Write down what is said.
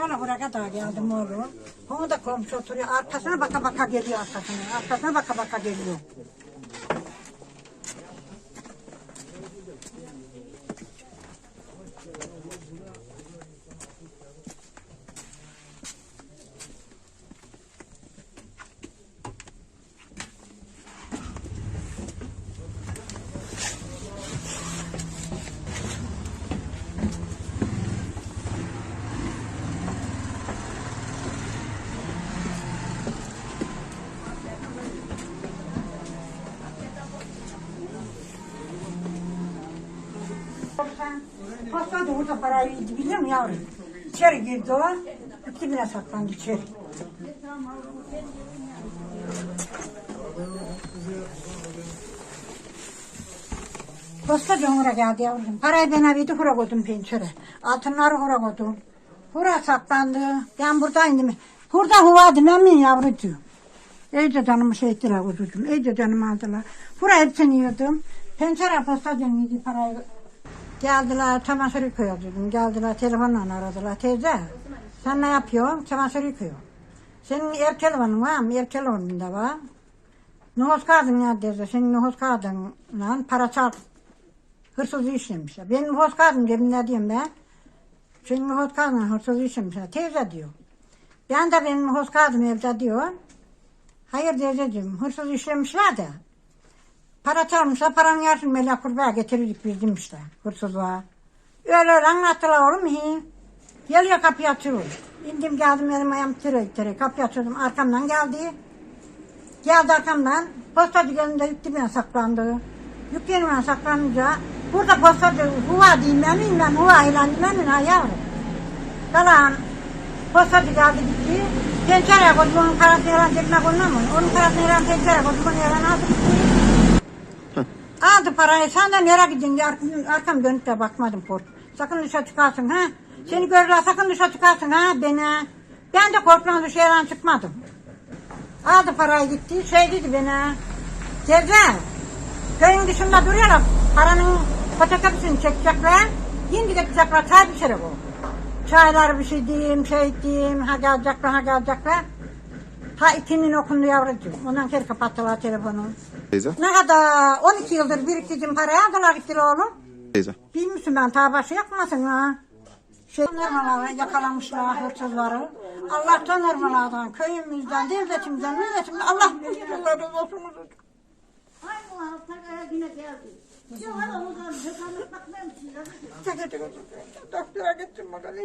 Valla buraya kadar geldim oğlum. Onu da komşu oturuyor. Arkasına baka baka geliyor arkasına. Arkasına baka baka geliyor. Da orada parayı yedi biliyor musun yavrum? İçeri girdi o. Dibine saklandı içeri. Da oraya geldi yavrum. Parayı ben evde hura koydum pencere. Altınları hura koydum. Hura saklandı. Ben buradaydım. Hurda huvadım emin yavrucuğum. İyice canımı şey ettiler kuzucuğum. İyice canımı aldılar. Hura hepsini yiyordum. Pencere posta yedi parayı. Geldiler çamaşır yıkıyor dedim. Geldiler telefonla aradılar. Teyze sen ne yapıyorsun? Çamaşır yıkıyor. Senin ev telefonun var mı? Ev telefonun da var. Nüfus kağıdın neredeyse? Senin nüfus kağıdınla para çarp. Hırsız işlemişler. Benim nüfus kağıdım cebimde diyeyim ben. Senin nüfus kağıdın hırsız işlemişler. Teyze diyor. Ben de benim nüfus kağıdım evde diyor. Hayır teyzeciğim hırsız işlemişler de. Para çalmışlar, paranın yarısını melek kurbağa getirirdik biz demişler hırsızlığa. Öyle öyle anlattılar oğlum hi. Geliyor kapıyı açıyor. İndim geldim elim ayağım tire tire kapıyı açıyordum arkamdan geldi. Geldi arkamdan postacı gelinde yük dibine saklandı. Yük dibine saklanınca burada postacı huva diyeyim ben ben huva ilan ben ha yavrum. Kalan postacı geldi gitti. Pencereye koydum onun parasını yalan cebine koydum Onun parasını yalan pencereye koydum onu yalan aldı gitti. Aldı parayı sen de nereye gidiyorsun diye arkam, arkam dönüp de bakmadım kork. Sakın dışarı çıkarsın ha. Seni görürler sakın dışarı çıkarsın ha beni. Ben de korkmadan dışarıdan çıkmadım. Aldı parayı gitti şey dedi bana. Cevdet köyün dışında duruyorlar paranın fotokopisini çekecekler. Şimdi gidecekler çay pişirir bu. Çayları bir şey diyeyim şey diyeyim ha gelecekler ha gelecekler. Ha ikinin okundu yavrucuğum. Ondan sonra kapattılar telefonu. Teyze. Ne kadar 12 yıldır biriktirdim parayı aldılar gittiler oğlum. Teyze. Bilmişsin ben ta başı yapmasın ha. Şey normaları yakalamışlar hırsızları. Allah normalardan, köyümüzden, devletimizden, milletimizden Allah razı olsun. Doktora gittim bakalım.